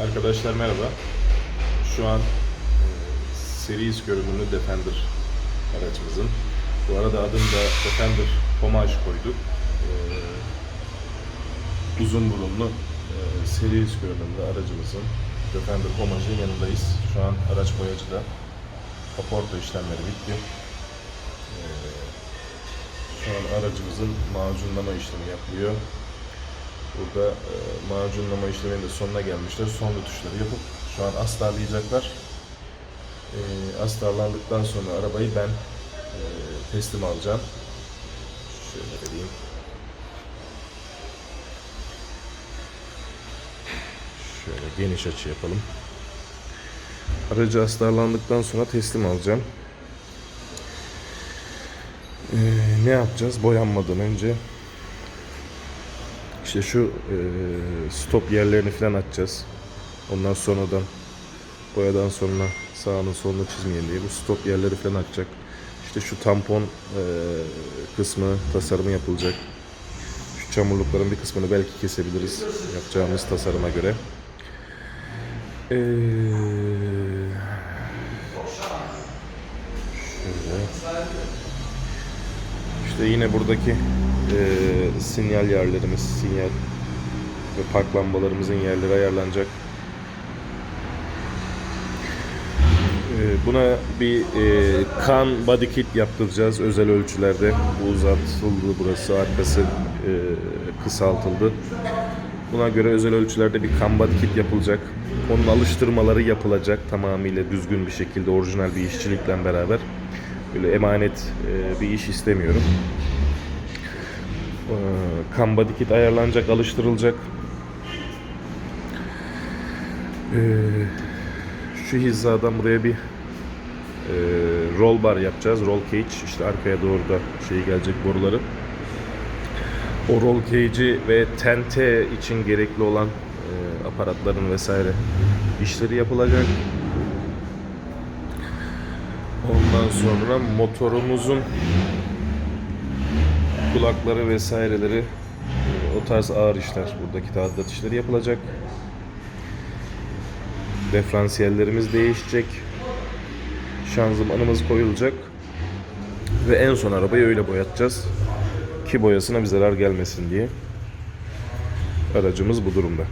Arkadaşlar merhaba. Şu an e, Series görünümlü Defender aracımızın. Bu arada adını da Defender Homage koyduk. E, uzun burunlu e, Series görünümlü aracımızın Defender Homage'ın yanındayız. Şu an araç boyacıda. Kaporta işlemleri bitti. E, şu an aracımızın macunlama işlemi yapılıyor. Burada e, macunlama işleminin de sonuna gelmişler. Son rötuşları yapıp şu an astarlayacaklar. E, astarlandıktan sonra arabayı ben e, teslim alacağım. Şöyle vereyim. Şöyle geniş açı yapalım. Aracı astarlandıktan sonra teslim alacağım. E, ne yapacağız? Boyanmadan önce işte şu e, stop yerlerini falan açacağız. Ondan sonradan boyadan sonra sağını solunu çizmeyelim diye bu stop yerleri falan açacak. İşte şu tampon e, kısmı tasarımı yapılacak. Şu çamurlukların bir kısmını belki kesebiliriz yapacağımız tasarıma göre. Ee, şöyle. İşte yine buradaki e, sinyal yerlerimiz, sinyal ve park lambalarımızın yerleri ayarlanacak. E, buna bir e, kan body kit yaptıracağız özel ölçülerde. Bu uzatıldı burası, arkası e, kısaltıldı. Buna göre özel ölçülerde bir kan body kit yapılacak. Onun alıştırmaları yapılacak tamamıyla düzgün bir şekilde orijinal bir işçilikle beraber. Böyle emanet e, bir iş istemiyorum. E, kan body kit ayarlanacak, alıştırılacak. E, şu hizadan buraya bir e, roll bar yapacağız. Roll cage işte arkaya doğru da şey gelecek boruları. O roll cage'i ve tente için gerekli olan e, aparatların vesaire işleri yapılacak. Ondan sonra motorumuzun kulakları vesaireleri e, o tarz ağır işler buradaki tadilat işleri yapılacak. Diferansiyellerimiz değişecek. Şanzımanımız koyulacak. Ve en son arabayı öyle boyatacağız. Ki boyasına bir zarar gelmesin diye. Aracımız bu durumda.